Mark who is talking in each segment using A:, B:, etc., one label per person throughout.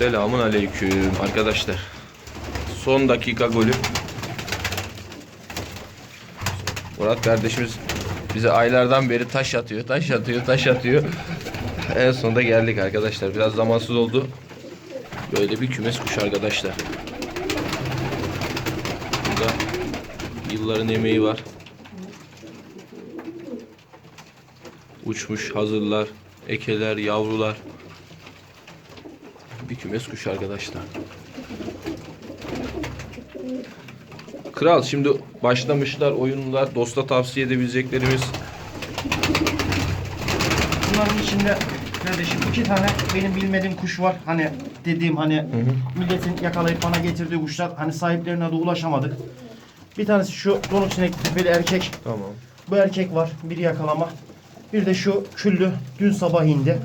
A: Selamun aleyküm arkadaşlar. Son dakika golü. Murat kardeşimiz bize aylardan beri taş atıyor, taş atıyor, taş atıyor. En sonunda geldik arkadaşlar. Biraz zamansız oldu. Böyle bir kümes kuş arkadaşlar. Burada yılların emeği var. Uçmuş hazırlar, ekeler, yavrular. Bir kümes kuş arkadaşlar. Kral şimdi başlamışlar oyunlar. Dosta tavsiye edebileceklerimiz.
B: Bunların içinde kardeşim iki tane benim bilmediğim kuş var. Hani dediğim hani milletin yakalayıp bana getirdiği kuşlar. Hani sahiplerine de ulaşamadık. Bir tanesi şu donuk sinek tepeli erkek.
A: Tamam.
B: Bu erkek var. Bir yakalama. Bir de şu küllü dün sabah indi.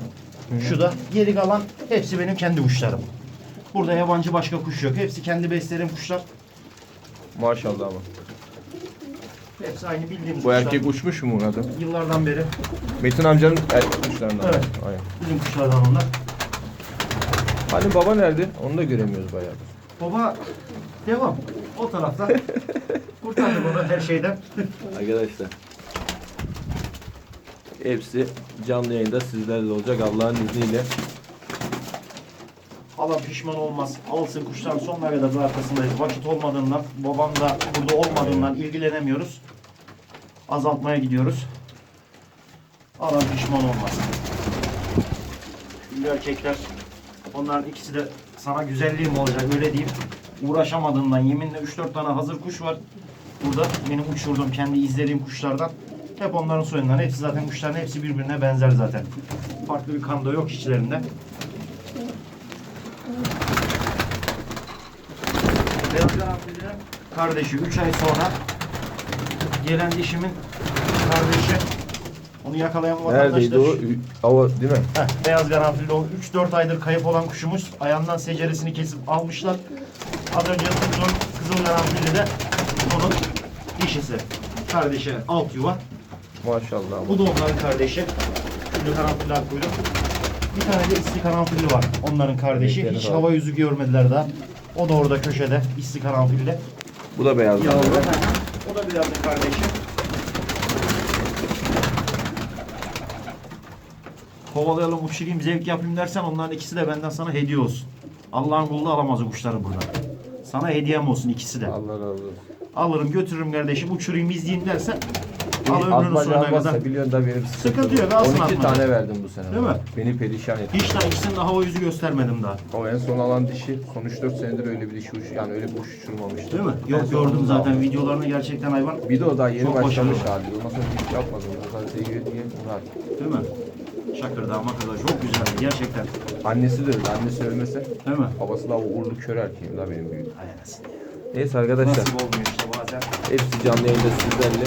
B: Şu da. Geri kalan hepsi benim kendi kuşlarım. Burada yabancı başka kuş yok. Hepsi kendi beslerim kuşlar.
A: Maşallah ama.
B: Hepsi aynı bildiğimiz
A: Bu
B: kuşlar.
A: erkek uçmuş mu Murat'ım?
B: Yıllardan beri
A: Metin amcanın erkek kuşlarından.
B: Evet.
A: Aynen.
B: bizim kuşlardan onlar.
A: Hani baba nerede? Onu da göremiyoruz bayağı.
B: Baba devam. O tarafta. Kurtardık onu her şeyden.
A: Arkadaşlar. Hepsi canlı yayında sizlerle olacak Allah'ın izniyle.
B: Allah pişman olmaz. Alsın kuşların sonuna kadar bir arkasındayız. Vakit olmadığından, babam da burada olmadığından ilgilenemiyoruz. Azaltmaya gidiyoruz. Allah pişman olmaz. Şimdi erkekler, onların ikisi de sana güzelliğim olacak öyle diyeyim. Uğraşamadığından yeminle 3-4 tane hazır kuş var. Burada benim uçurduğum, kendi izlediğim kuşlardan. Hep onların soyundan. Hepsi zaten kuşların hepsi birbirine benzer zaten. Farklı bir kan da yok içlerinde. Beyaz karanfilin kardeşi 3 ay sonra gelen dişimin kardeşi onu yakalayan vatandaş
A: Neredeydi o?
B: şu-
A: Ü- Ava değil mi?
B: Heh, beyaz karanfilli o 3-4 aydır kayıp olan kuşumuz ayağından seceresini kesip almışlar. Az önce tuttuğum kızıl karanfilli de onun dişisi. Kardeşi alt yuva.
A: Maşallah.
B: Bu da onların kardeşi. Şunu karanfiller kuyruk. Bir tane de isli karanfilli var onların kardeşi.
A: Renkleri
B: Hiç
A: var.
B: hava yüzü görmediler daha. O da orada köşede isli karanfilli.
A: Bu da beyaz.
B: Yavru. O da biraz da kardeşi. Kovalayalım, uçurayım, zevk yapayım dersen onların ikisi de benden sana hediye olsun. Allah'ın kulu da alamaz o kuşları buradan. Sana hediyem olsun ikisi de.
A: Allah razı olsun.
B: Alırım götürürüm kardeşim uçurayım izleyeyim dersen al ömrünün
A: Atmaca
B: sonuna kadar.
A: almazsa biliyorsun da benim
B: Sıkıntı yok, alsın
A: 12
B: atmaca.
A: tane verdim bu sene.
B: Değil mi?
A: Beni perişan etti.
B: Hiç daha ikisinin de hava yüzü göstermedim daha.
A: O en son alan dişi son 3-4 senedir öyle bir dişi uç yani öyle bir uç uçurmamıştı.
B: Değil mi?
A: En
B: Yok
A: son
B: gördüm
A: onu
B: zaten
A: aldım.
B: videolarını gerçekten hayvan.
A: Bir de o daha yeni
B: Çok
A: başlamış
B: başarılı.
A: hali. Ondan sonra hiç yapmadım. O zaman sevgili diye Murat.
B: Değil mi? Şakırdağ makırda çok güzeldi gerçekten.
A: Annesi de öyle. Annesi ölmese
B: Değil mi?
A: babası da o uğurlu kör erkeğim da benim büyük.
B: Hay anasını.
A: Neyse arkadaşlar.
B: Nasip olmuyor işte bazen.
A: Hepsi canlı yayında sizlerle.